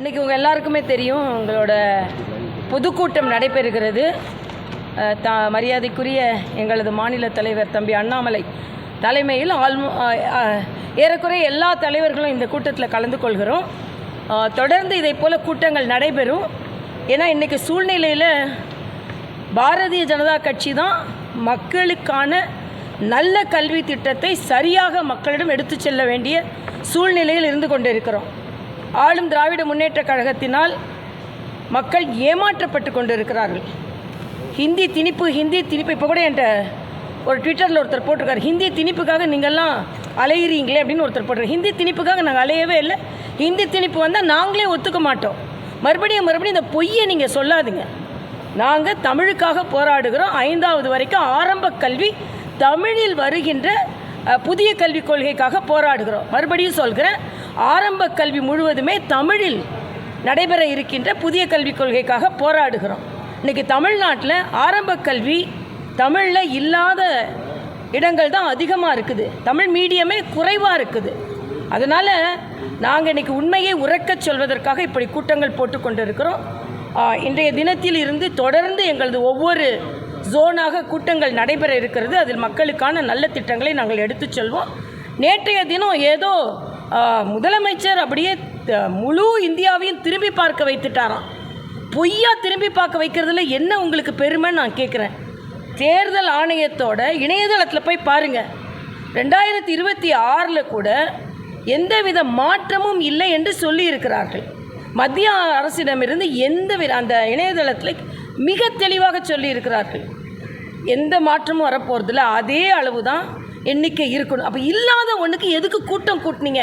இன்றைக்கி உங்கள் எல்லாருக்குமே தெரியும் உங்களோட பொதுக்கூட்டம் நடைபெறுகிறது. த மரியாதைக்குரிய எங்களது மாநில தலைவர் தம்பி அண்ணாமலை தலைமையில் ஆல்மோ ஏறக்குறைய எல்லா தலைவர்களும் இந்த கூட்டத்தில் கலந்து கொள்கிறோம். தொடர்ந்து இதை போல் கூட்டங்கள் நடைபெறும். ஏன்னா இன்றைக்கி சூழ்நிலையில் பாரதிய ஜனதா கட்சி தான் மக்களுக்கான நல்ல கல்வி திட்டத்தை சரியாக மக்களிடம் எடுத்து செல்ல வேண்டிய சூழ்நிலையில் இருந்து கொண்டிருக்கிறோம். ஆளும் திராவிட முன்னேற்றக் கழகத்தினால் மக்கள் ஏமாற்றப்பட்டு கொண்டிருக்கிறார்கள். ஹிந்தி திணிப்பு ஹிந்தி திணிப்பு இப்போ கூட என்கிட்ட ஒரு ட்விட்டரில் ஒருத்தர் போட்டிருக்காரு. ஹிந்தி திணிப்புக்காக நீங்கள்லாம் அலையிறீங்களே அப்படின்னு ஒருத்தர் போட்டிருக்காரு. ஹிந்தி திணிப்புக்காக நாங்கள் அலையவே இல்லை. ஹிந்தி திணிப்பு வந்தால் நாங்களே ஒத்துக்க மாட்டோம். மறுபடியும் மறுபடியும் இந்த பொய்யை நீங்கள் சொல்லாதீங்க. நாங்கள் தமிழுக்காக போராடுகிறோம். ஐந்தாவது வரைக்கும் ஆரம்ப கல்வி தமிழில் வருகின்ற புதிய கல்விக் கொள்கைக்காக போராடுகிறோம். மறுபடியும் சொல்கிறேன். ஆரம்ப கல்வி முழுவதுமே தமிழில் நடைபெற இருக்கின்ற புதிய கல்விக் கொள்கைக்காக போராடுகிறோம். இன்றைக்கி தமிழ்நாட்டில் ஆரம்ப கல்வி தமிழில் இல்லாத இடங்கள் தான் அதிகமாக இருக்குது. தமிழ் மீடியமே குறைவாக இருக்குது. அதனால் நாங்கள் இன்றைக்கி உண்மையை உறக்கச் சொல்வதற்காக இப்படி கூட்டங்கள் போட்டு கொண்டிருக்கிறோம். இன்றைய தினத்தில் இருந்து தொடர்ந்து எங்களது ஒவ்வொரு ஜோனாக கூட்டங்கள் நடைபெற இருக்கிறது. அதில் மக்களுக்கான நல்ல திட்டங்களை நாங்கள் எடுத்துச் செல்வோம். நேற்றைய தினம் ஏதோ முதலமைச்சர் அப்படியே த- முழு இந்தியாவையும் திரும்பி பார்க்க வைத்துட்டாராம். பொய்யா திரும்பி பார்க்க வைக்கிறதுல என்ன உங்களுக்கு பெருமைன்னு நான் கேட்குறேன் தேர்தல் ஆணையத்தோட இணையதளத்தில் போய் பாருங்கள் ரெண்டாயிரத்தி இருபத்தி ஆறில் கூட எந்தவித மாற்றமும் இல்லை என்று சொல்லியிருக்கிறார்கள். மத்திய அரசிடமிருந்து எந்தவித அந்த இணையதளத்தில் மிக தெளிவாக சொல்லியிருக்கிறார்கள். எந்த மாற்றமும் வரப்போகிறதில்ல அதே அளவு தான் எண்ணிக்கை இருக்கணும். அப்போ இல்லாத ஒன்றுக்கு எதுக்கு கூட்டம் கூட்டினீங்க?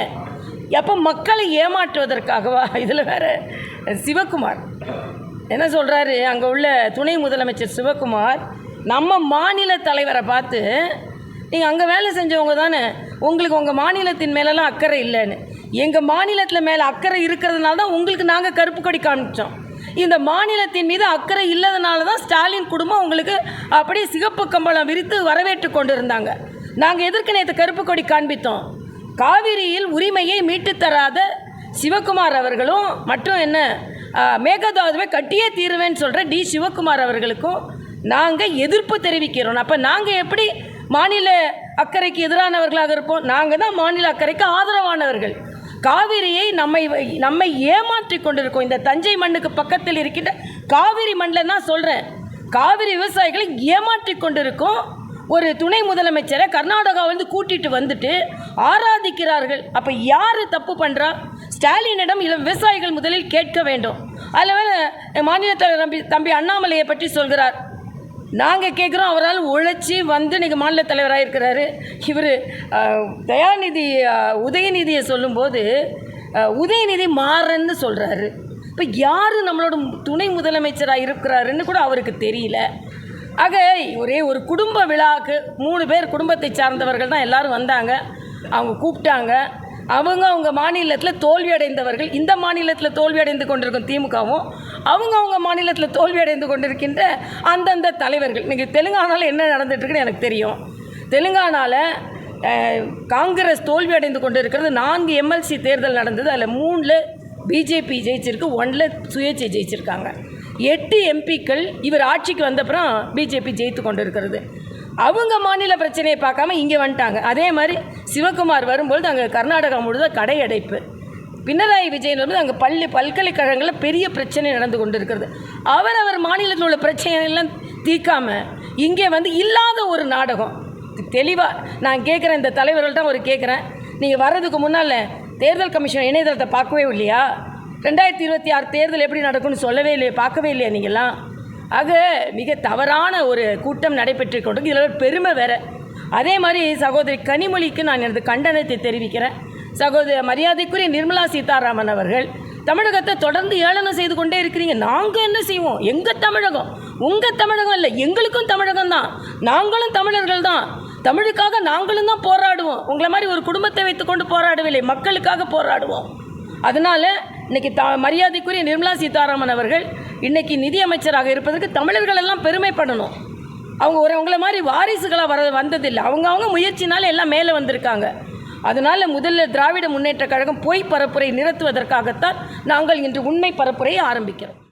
எப்போ மக்களை ஏமாற்றுவதற்காகவா? இதில் வேற சிவகுமார். என்ன சொல்கிறாரு அங்கே உள்ள துணை முதலமைச்சர் சிவகுமார் நம்ம மாநில தலைவரை பார்த்து நீங்கள் அங்கே வேலை செஞ்சவங்க தானே உங்களுக்கு உங்கள் மாநிலத்தின் மேலெல்லாம் அக்கறை இல்லைன்னு. எங்கள் மாநிலத்தில் மேலே அக்கறை இருக்கிறதுனால தான் உங்களுக்கு நாங்கள் கருப்பு கொடி காமிச்சோம். இந்த மாநிலத்தின் மீது அக்கறை இல்லாதனால தான் ஸ்டாலின் குடும்பம் உங்களுக்கு அப்படியே சிகப்பு கம்பளம் விரித்து வரவேற்று கொண்டு இருந்தாங்க நாங்கள் எதற்கு நேற்று கருப்பு கொடி காண்பித்தோம்? காவிரியில் உரிமையை மீட்டுத்தராத சிவகுமார் அவர்களும் மற்றும் என்ன மேகதாதுவை கட்டியே தீருவேன்னு சொல்கிற டி சிவகுமார் அவர்களுக்கும் நாங்கள் எதிர்ப்பு தெரிவிக்கிறோம். அப்போ நாங்கள் எப்படி மாநில அக்கறைக்கு எதிரானவர்களாக இருப்போம்? நாங்கள் தான் மாநில அக்கறைக்கு ஆதரவானவர்கள். காவிரியை நம்மை நம்மை ஏமாற்றி கொண்டிருக்கோம். இந்த தஞ்சை மண்ணுக்கு பக்கத்தில் இருக்கின்ற காவிரி மண்ணில் தான் சொல்கிறேன் காவிரி விவசாயிகளை ஏமாற்றி கொண்டிருக்கோம். ஒரு துணை முதலமைச்சரை கர்நாடகாவிலிருந்து கூட்டிட்டு வந்துட்டு ஆராதிக்கிறார்கள். அப்போ யார் தப்பு பண்ணுறா ஸ்டாலினிடம் இளம் விவசாயிகள் முதலில் கேட்க வேண்டும். அதில் மாநில தலைவர் தம்பி தம்பி அண்ணாமலையை பற்றி சொல்கிறார். நாங்கள் கேட்குறோம் அவரால் உழைச்சி வந்து இன்றைக்கி மாநில தலைவராக இருக்கிறாரு. இவர் தயாநிதி உதயநிதியை சொல்லும்போது உதயநிதி மாறன்னு சொல்கிறாரு இப்போ யார் நம்மளோட துணை முதலமைச்சராக இருக்கிறாருன்னு கூட அவருக்கு தெரியல. ஆக ஒரே ஒரு குடும்ப விழாவுக்கு மூணு பேர் குடும்பத்தை சார்ந்தவர்கள் தான் எல்லாரும் வந்தாங்க. அவங்க கூப்பிட்டாங்க. அவங்க அவங்க மாநிலத்தில் தோல்வி அடைந்தவர்கள் இந்த மாநிலத்தில் தோல்வி அடைந்து கொண்டிருக்கும் திமுகவும் அவங்க அவங்க மாநிலத்தில் தோல்வி அடைந்து கொண்டிருக்கின்ற அந்தந்த தலைவர்கள். இன்றைக்கி தெலுங்கானாவில் என்ன நடந்துட்டுருக்குன்னு எனக்கு தெரியும். தெலுங்கானாவில் காங்கிரஸ் தோல்வி அடைந்து கொண்டிருக்கிறது. நான்கு எம்எல்சி தேர்தல் நடந்தது. அதில் மூணில் பிஜேபி ஜெயிச்சிருக்கு ஒன்றில் சுயேட்சை ஜெயிச்சிருக்காங்க. எட்டு எம்பிக்கள் இவர் ஆட்சிக்கு வந்தப்புறம் பிஜேபி ஜெயித்து கொண்டு இருக்கிறது அவங்க மாநில பிரச்சனையை பார்க்காம இங்கே வந்துட்டாங்க. அதே மாதிரி சிவகுமார் வரும்பொழுது அங்கே கர்நாடகா முழுத கடை அடைப்பு. பினராயி விஜயன் வந்து அங்கே பள்ளி பல்கலைக்கழகங்களில் பெரிய பிரச்சனை நடந்து கொண்டு இருக்கிறது அவர் அவர் மாநிலத்தில் உள்ள பிரச்சனையெல்லாம் தீர்க்காமல் இங்கே வந்து இல்லாத ஒரு நாடகம். தெளிவாக நான் கேட்குறேன் இந்த தலைவர்கள்ட்ட ஒரு கேட்குறேன். நீங்கள் வர்றதுக்கு முன்னால் தேர்தல் கமிஷன் இணையதளத்தை பார்க்கவே இல்லையா? ரெண்டாயிரத்தி இருபத்தி ஆறு தேர்தல் எப்படி நடக்கும்னு சொல்லவே இல்லையே பார்க்கவே இல்லையா நீங்கள்லாம் ஆக மிக தவறான ஒரு கூட்டம் நடைபெற்று கொண்டு இதில் ஒரு பெருமை வேற. அதே மாதிரி சகோதரி கனிமொழிக்கு நான் எனது கண்டனத்தை தெரிவிக்கிறேன். சகோதரி மரியாதைக்குரிய நிர்மலா சீதாராமன் அவர்கள் தமிழகத்தை தொடர்ந்து ஏளனம் செய்து கொண்டே இருக்கிறீங்க. நாங்கள் என்ன செய்வோம்? எங்கள் தமிழகம்? உங்கள் தமிழகம் இல்லை எங்களுக்கும் தமிழகம் தான். நாங்களும் தமிழர்கள் தான். தமிழுக்காக நாங்களும் தான் போராடுவோம். உங்களை மாதிரி ஒரு குடும்பத்தை வைத்துக்கொண்டு போராடவில்லை மக்களுக்காக போராடுவோம். அதனால் இன்னைக்கு த மரியாதைக்குரிய நிர்மலா சீதாராமன் அவர்கள் இன்னைக்கு நிதியமைச்சராக இருப்பதற்கு தமிழர்கள் எல்லாம் பெருமைப்படணும். அவங்க ஒரு அவங்கள மாதிரி வாரிசுகளாக வர வந்ததில்லை. அவங்க அவங்க முயற்சினால எல்லாம் மேலே வந்திருக்காங்க. அதனால் முதல்ல திராவிட முன்னேற்றக் கழகம் பொய் பரப்புரை நிறுத்துவதற்காகத்தான் நாங்கள் இன்று உண்மை பரப்புரையை ஆரம்பிக்கிறோம்.